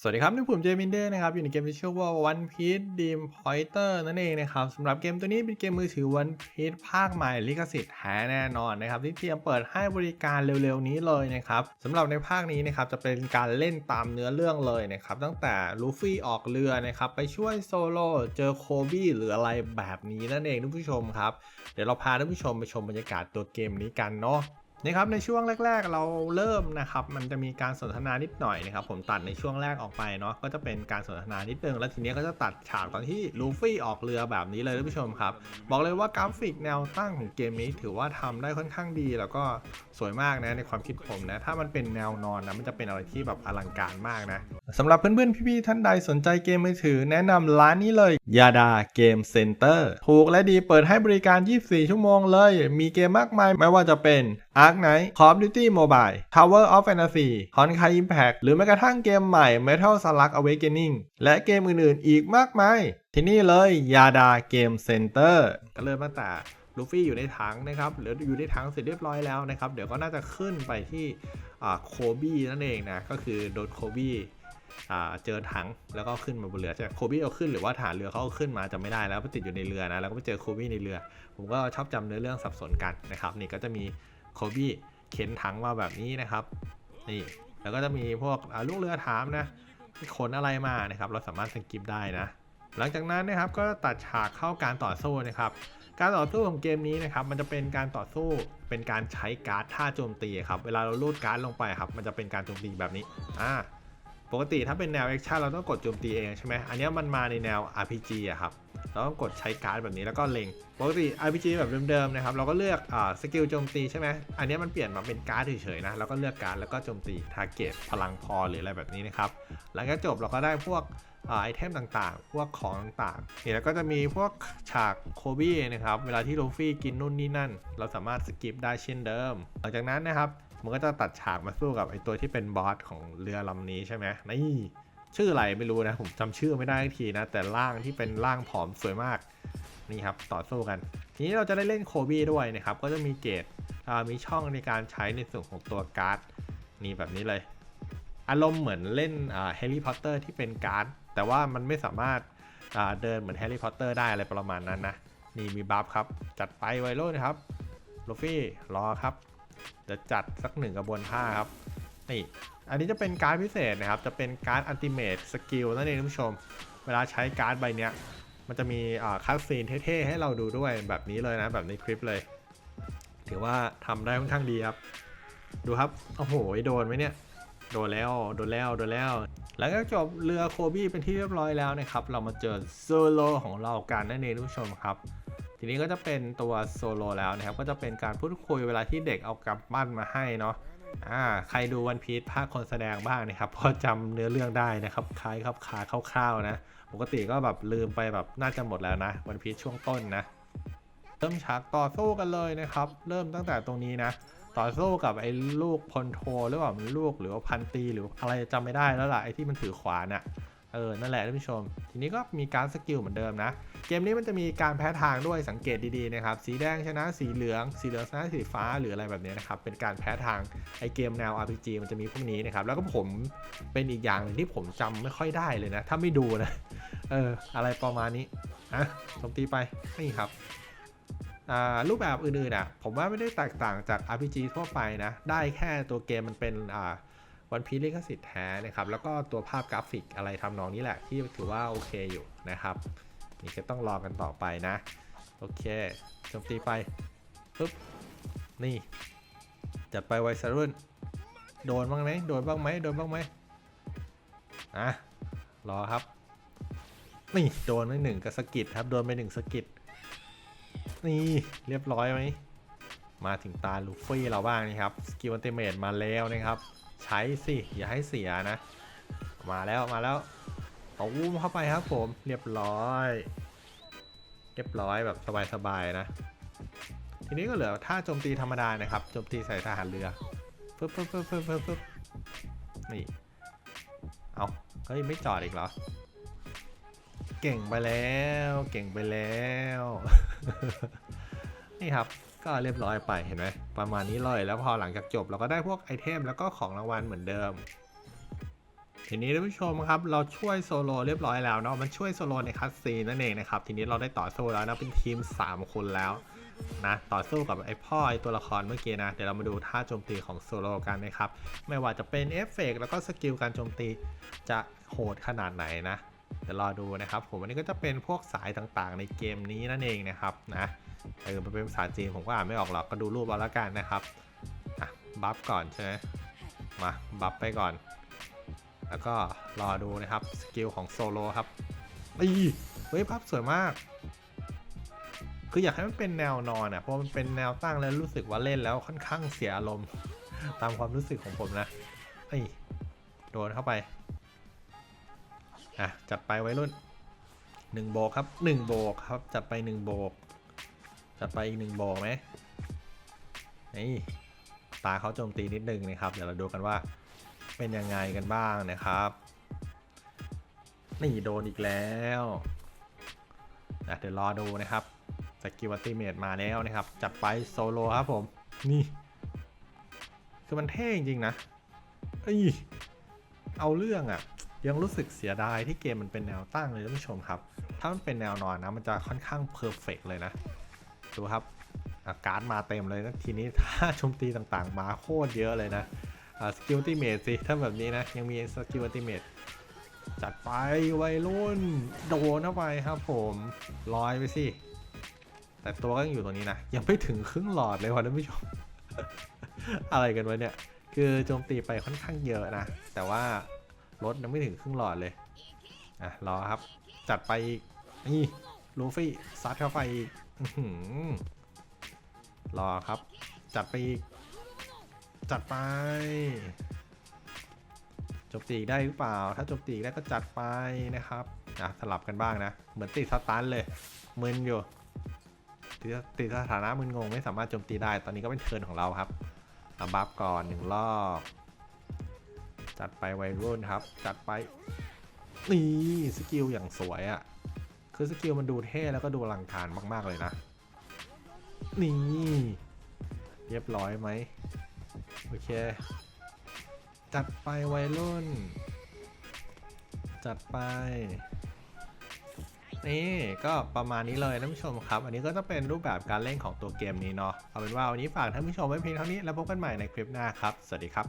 สวัสดีครับนี่ผมเจมินเดอร์นะครับ อยู่ในเกมที่ชื่อว่า One Piece Dream Pointer นั่นเองนะครับสำหรับเกมตัวนี้เป็นเกมมือถือ One Piece ภาคใหม่ลิขสิทธิ์แท้แน่นอนนะครับ ที่เตรียมเปิดให้บริการเร็วๆนี้เลยนะครับสำหรับในภาคนี้นะครับจะเป็นการเล่นตามเนื้อเรื่องเลยนะครับ ตั้งแต่ลูฟี่ออกเรือนะครับไปช่วยโซโล่เจอโคบี้หรืออะไรแบบนี้นั่นเองท่านผู้ชมครับเดี๋ยวเราพาท่านผู้ชมไปชมบรรยากาศตัวเกมนี้กันเนาะ นะครับในช่วงแรก ๆ เราเริ่มนะครับมันจะมีการสนทนานิดหน่อยนะครับผมตัดในช่วงแรกออกไปเนาะก็จะเป็นการสนทนานิดนึงแล้วทีนี้ก็จะตัดฉากตอนที่ลูฟี่ออกเรือแบบนี้เลยท่านผู้ชมครับ บอกเลยว่ากราฟิกแนวตั้งของเกมนี้ถือว่าทำได้ค่อนข้างดี แล้วก็สวยมากนะในความคิดผมนะถ้ามันเป็นแนวนอนนะมันจะเป็นอะไรที่แบบอลังการมากนะสำหรับเพื่อนๆพี่ๆท่านใดสนใจเกมมือถือ แนะนำร้านนี้เลยยาดาเกมเซ็นเตอร์ถูกและดีเปิดให้บริการ 24 ชั่วโมงเลย มีเกมมากมายไม่ว่าจะเป็น Ark Knight Call of Duty Mobile Tower of Fantasy Honkai Impact หรือแม้กระทั่งเกมใหม่ Metal Slug Awakening และเกมอื่นๆ อีกมากมาย ที่นี่เลยยาดาเกมเซ็นเตอร์ก็เริ่มตั้งแต่ลูฟี่อยู่ในถังนะครับหรืออยู่ในถังเสร็จเรียบร้อยแล้วนะครับ เดี๋ยวก็น่าจะขึ้นไปที่โคบี้นั่นเองนะ ก็คือโดนโคบี้เจอถังแล้วก็ขึ้นมาบนเรือจะโคบี้เอาขึ้นหรือว่าฐานเรือเขาเอาขึ้นมาจะไม่ได้แล้วไปติดอยู่ในเรือนะ แล้วก็ไปเจอโคบี้ในเรือ ผมก็ชอบจำเนื้อเรื่องสับสนกันนะครับ นี่ก็จะมี โคบี้เข็นถังมาแบบนี้นะครับ นี่ แล้วก็จะมีพวกลูกเรือถามนะขนอะไรมานะครับ เราสามารถสกิปได้นะ หลังจากนั้นนะครับก็ตัดฉากเข้าการต่อสู้นะครับ การต่อสู้ของเกมนี้นะครับ มันจะเป็นการต่อสู้เป็นการใช้การ์ดท่าโจมตีครับ เวลาเราลูดการ์ดลงไปครับ มันจะเป็นการโจมตีแบบนี้ อ่า ปกติถ้าเป็นแนวแอคชั่นเราต้องกดโจมตีเองใช่ไหมอันนี้มันมาในแนว RPG อะครับ เราต้องกดใช้การ์ดแบบนี้แล้วก็เล็ง ปกติ RPG แบบเดิมๆนะครับ เราก็เลือกอ่าสกิลโจมตีใช่ไหมอันนี้มันเปลี่ยนมาเป็นการ์ดเฉยๆนะเราก็เลือกการ์ดแล้วก็โจมตีทาร์เก็ตพลังพอหรืออะไรแบบนี้นะครับ หลังจากจบเราก็ได้พวกไอเทมต่างๆ พวกของต่างๆแล้วก็จะมีพวกฉากโคบี้นะครับ เวลาที่ลูฟี่กินนู่นนี่นั่น เราสามารถสกิปได้เช่นเดิม หลังจากนั้นนะครับ มันก็จะตัดฉากมาสู้กับไอตัวที่เป็นบอสของเรือลำนี้ใช่ไหมนี่ชื่ออะไรไม่รู้นะ ผมจำชื่อไม่ได้ทีนะ แต่ร่างที่เป็นร่างผอมสวยมากนี่ครับต่อสู้กัน ทีนี้เราจะได้เล่นโคบี้ด้วยนะครับ ก็จะมีเกตมีช่องในการใช้ในส่วนของตัวการ์ดนี่แบบนี้เลย อารมณ์เหมือนเล่นแฮร์รี่พอตเตอร์ที่เป็นการ์ดแต่ว่ามันไม่สามารถเดินเหมือนแฮร์รี่พอตเตอร์ได้อะไรประมาณนั้นนะ นี่มีบัฟครับ จัดไปไวโรนะครับลูฟี่รอครับ จะจัดสักหนึ่งกระบวนท่าครับนี่อันนี้จะเป็นการ์ดพิเศษนะครับ จะเป็นการ์ดอันติเมตสกิลนั่นเองท่านผู้ชม เวลาใช้การ์ดใบเนี้ย มันจะมีคัสซีนเท่ๆให้เราดูด้วยแบบนี้เลยนะ แบบในคลิปเลย ถือว่าทำได้ค่อนข้างดีครับ ดูครับ โอ้โห โดนไหมเนี่ย โดนแล้ว โดนแล้ว โดนแล้ว แล้วก็จบเรือโคบี้เป็นที่เรียบร้อยแล้วนะครับ เรามาเจอโซโลของเรากันนั่นเองท่านผู้ชมครับ ทีนี้ก็จะเป็นตัวโซโลแล้วนะครับ ก็จะเป็นการพูดคุยเวลาที่เด็กเอากลับบ้านมาให้เนาะอ่าใครดูวันพีชภาคคนแสดงบ้างนะครับพอจำเนื้อเรื่องได้นะครับคล้ายครับคาคร่าวๆนะ ปกติก็แบบลืมไปแบบน่าจะหมดแล้วนะวันพีชช่วงต้นนะ เริ่มฉากต่อสู้กันเลยนะครับ เริ่มตั้งแต่ตรงนี้นะ ต่อสู้กับไอ้ลูกพลโทหรือเปล่ามันลูกหรือว่าพันตีหรืออะไรจำไม่ได้แล้วล่ะไอ้ที่มันถือขวานอะ เออ นั่นแหละท่านผู้ชม ทีนี้ก็มีการสกิลเหมือนเดิมนะ เกมนี้มันจะมีการแพ้ทางด้วยสังเกตดีๆนะครับ สีแดงชนะสีเหลือง สีเหลืองชนะสีฟ้าหรืออะไรแบบนี้นะครับ เป็นการแพ้ทางไอเกมแนว RPG มันจะมีพวกนี้นะครับ แล้วก็ผมเป็นอีกอย่างนึงที่ผมจำไม่ค่อยได้เลยนะ ถ้าไม่ดูนะ เออ อะไรประมาณนี้อะโจมตีไป นี่ครับรูปแบบอื่นๆอะผมว่าไม่ได้แตกต่างจาก RPG ทั่วไปนะ ได้แค่ตัวเกมมันเป็นอ่า วันพีลิขสิทธิ์แท้นะครับ แล้วก็ตัวภาพกราฟิกอะไรทำนองนี้แหละที่ถือว่าโอเคอยู่นะครับ นี่ก็ต้องรอกันต่อไปนะ โอเคโจมตีไปปึ๊บนี่ จัดไปไวซารุ่น โดนบ้างไหมโดนบ้างไหมโดนบ้างไหมอะรอครับ นี่โดนไปหนึ่งกับสกิดครับ โดนไปหนึ่งสกิดนี่เรียบร้อยไหมมาถึงตาลูฟี่เราบ้างนี่ครับสกิลอันติเมตมาแล้วนะครับ ใช้สิอย่าให้เสียนะ มาแล้วมาแล้วเอาอุ้มเข้าไปครับผมเรียบร้อย เรียบร้อยแบบสบายๆนะ ทีนี้ก็เหลือท่าโจมตีธรรมดานะครับโจมตีใส่ทหารเรือปึ๊บปึ๊บปึ๊บปึ๊บปึ๊บปึ๊บนี่เอาเฮ้ยไม่จอดอีกเหรอ เก่งไปแล้ว เก่งไปแล้ว นี่ครับ ก็เรียบร้อยไปเห็นไหมประมาณนี้เลยแล้วพอหลังจากจบเราก็ได้พวกไอเทมแล้วก็ของรางวัลเหมือนเดิมทีนี้ท่านผู้ชมครับเราช่วยโซโลเรียบร้อยแล้วเนาะมันช่วยโซโลในคัสซีนนั่นเองนะครับทีนี้เราได้ต่อสู้แล้วนะเป็นทีม 3 คนแล้วนะต่อสู้กับไอพ่อไอตัวละครเมื่อกี้นะเดี๋ยวเรามาดูท่าโจมตีของโซโลกันนะครับไม่ว่าจะเป็นเอฟเฟกต์แล้วก็สกิลการโจมตีจะโหดขนาดไหนนะเดี๋ยวรอดูนะครับผมอันนี้ก็จะเป็นพวกสายต่างๆ ในเกมนี้นั่นเองนะครับนะ เออมันเป็นภาษาจีนผมก็อ่านไม่ออกหรอกก็ดูรูปเอาละกันนะครับอะบัฟก่อนใช่ไหมมาบัฟไปก่อน แล้วก็รอดูนะครับสกิลของโซโลครับอีเฮ้ยภาพสวยมาก คืออยากให้มันเป็นแนวนอนอะเพราะมันเป็นแนวตั้งแล้วรู้สึกว่าเล่นแล้วค่อนข้างเสียอารมณ์ตามความรู้สึกของผมนะเอ้โดนเข้าไป อะ จัดไปไว้รุ่นหนึ่งโบกครับหนึ่งโบกครับ จัดไปหนึ่งโบก จัดไปอีกหนึ่งโบกไหมนี่ตาเขาโจมตีนิดนึงนะครับ เดี๋ยวเราดูกันว่าเป็นยังไงกันบ้างนะครับ นี่โดนอีกแล้วนะเดี๋ยวรอดูนะครับสกิลวัติเมตมาแล้วนะครับ จัดไปโซโลครับผม นี่ คือมันเท่จริงๆนะเอ้ยเอาเรื่องอะ่ะ ยังรู้สึกเสียดายที่เกมมันเป็นแนวตั้งเลยท่านผู้ชมครับ ถ้ามันเป็นแนวนอนนะ มันจะค่อนข้างเพอร์เฟกเลยนะ ดูครับอาการมาเต็มเลยนะทีนี้ถ้าโจมตีต่างๆ มาโคตรเยอะเลยนะสกิลติเมตสิ ถ้าแบบนี้นะ ยังมีสกิลติเมตจัดไปวัยรุ่น โดนเข้าไปครับผมลอยไปสิ แต่ตัวก็ยังอยู่ตรงนี้นะ ยังไม่ถึงครึ่งหลอดเลยว่ะท่านผู้ชม อะไรกันวะเนี่ย คือโจมตีไปค่อนข้างเยอะนะ แต่ว่ารถยังไม่ถึงครึ่งหลอดเลยอะรอครับ จัดไปอีกนี่ลูฟี่ซัดเข้าไปอีก รอครับ จัดไปอีก จัดไปโจมตีกได้หรือเปล่า ถ้าโจมตีกได้ก็จัดไปนะครับอะสลับกันบ้างนะ เหมือนติดสตันเลย มึนอยู่ติดติดสถานะมึนงงไม่สามารถโจมตีได้ ตอนนี้ก็เป็นเทิร์นของเราครับอาบัฟก่อนหนึ่งรอบ จัดไปไวรุ่นครับ จัดไป นี่ สกิลอย่างสวยอะ่ะ คือสกิลมันดูเท่แล้วก็ดูอลังการมาก ๆ เลยนะ นี่ เรียบร้อยไหม โอเค จัดไปวัยรุ่น จัดไป นี่ก็ประมาณนี้เลยท่านผู้ชมครับ อันนี้ก็จะเป็นรูปแบบการเล่นของตัวเกมนี้เนาะเอาเป็นว่าวันนี้ฝากท่านผู้ชมไว้เพียงเท่านี้แล้วพบกันใหม่ในคลิปหน้าครับ สวัสดีครับ